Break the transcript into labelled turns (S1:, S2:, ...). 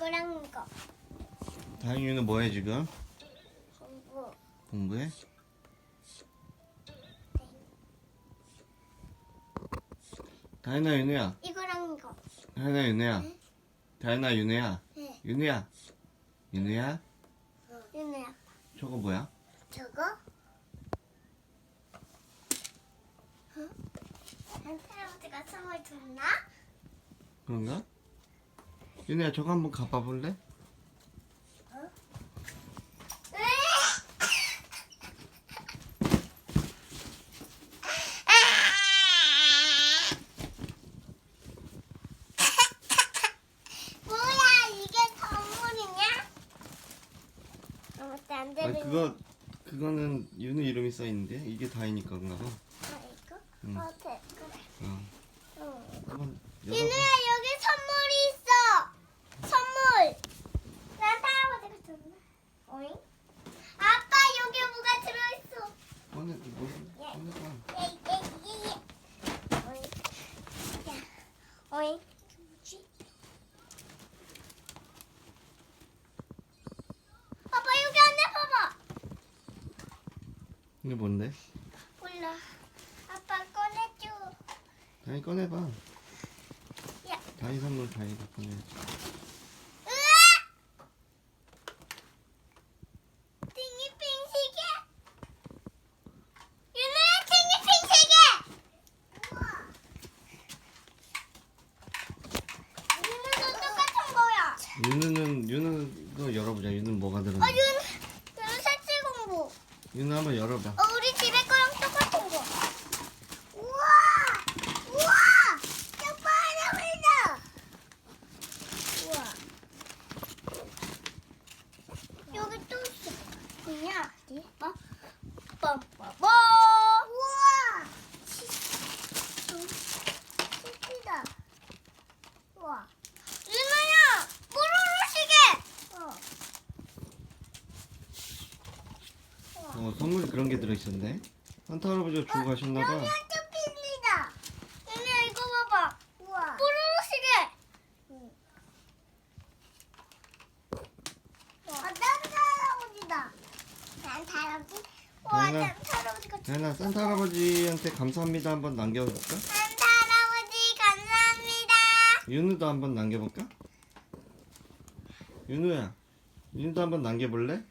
S1: 이거랑 이거.
S2: 다행이는 뭐해 지금?
S1: 공부.
S2: 공부해? 다현아 윤우야
S1: 이거랑 이거.
S2: 다현아 윤우야 다현아 윤우야
S1: 네.
S2: 윤우야 윤우야
S1: 윤우야.
S2: 저거 뭐야?
S1: 저거? 어? 산타 할아버지가 선물 줬나?
S2: 그런가? 윤우야 저거 한번 가봐 볼래?
S1: 뭐야 이게 선물이냐? 아무튼
S2: 안아
S1: 되는
S2: 그거 그거는 윤우 이름이 써 있는데 이게 다이니까 봐.
S1: 아, 이거?
S2: 응.
S1: 어, 돼. 그래.
S2: 어.
S1: 응.
S2: 한번
S1: 윤우야
S2: 열어봐.
S1: 선물이 있어. 선물. 산타 할아버지가 줬나? 어잉? 아빠 여기 뭐가 들어있어.
S2: 꺼내 뭐 꺼내봐.
S1: 예예예예. 어잉? 야, 어잉? 뭐지? 아빠 여기 안에 봐봐.
S2: 이게 뭔데?
S1: 몰라. 아빠 꺼내줘.
S2: 다이 꺼내봐.
S1: 야.
S2: 다이 선물 다이가 꺼내야지.
S1: 으아! 팅이핑 시계. 윤우야 팅이핑 시계. 우와. 윤우도 똑같은
S2: 윤우는 윤우도 열어보자. 윤우 뭐가 들었나?
S1: 어 윤. 윤우 색칠 공부.
S2: 윤우 한번 열어봐.
S1: 어 우리 집에 거랑 똑같은 거. 우와. 우와. 아빠 할아버지다. 우와. 여기 또 있어. 뭐냐? 어디? 어? 빰빠빠. 우와. 치치다. 우와. 윤아야, 뽀로로 시계. 어.
S2: 어 선물이 그런 게 들어있었네. 산타 할아버지가 주고 가셨나봐.
S1: 한쪽입니다. 윤아 이거 봐봐. 우와. 뽀로로 시계. 아, 산타 할아버지다. 산타 할아버지? 와,
S2: 윤아.
S1: 산타 할아버지가
S2: 다현아 산타 할아버지한테 감사합니다 한번 남겨볼까?
S1: 산타 할아버지 감사합니다.
S2: 윤우도 한번 남겨볼까? 윤우야, 윤우도 한번 남겨볼래?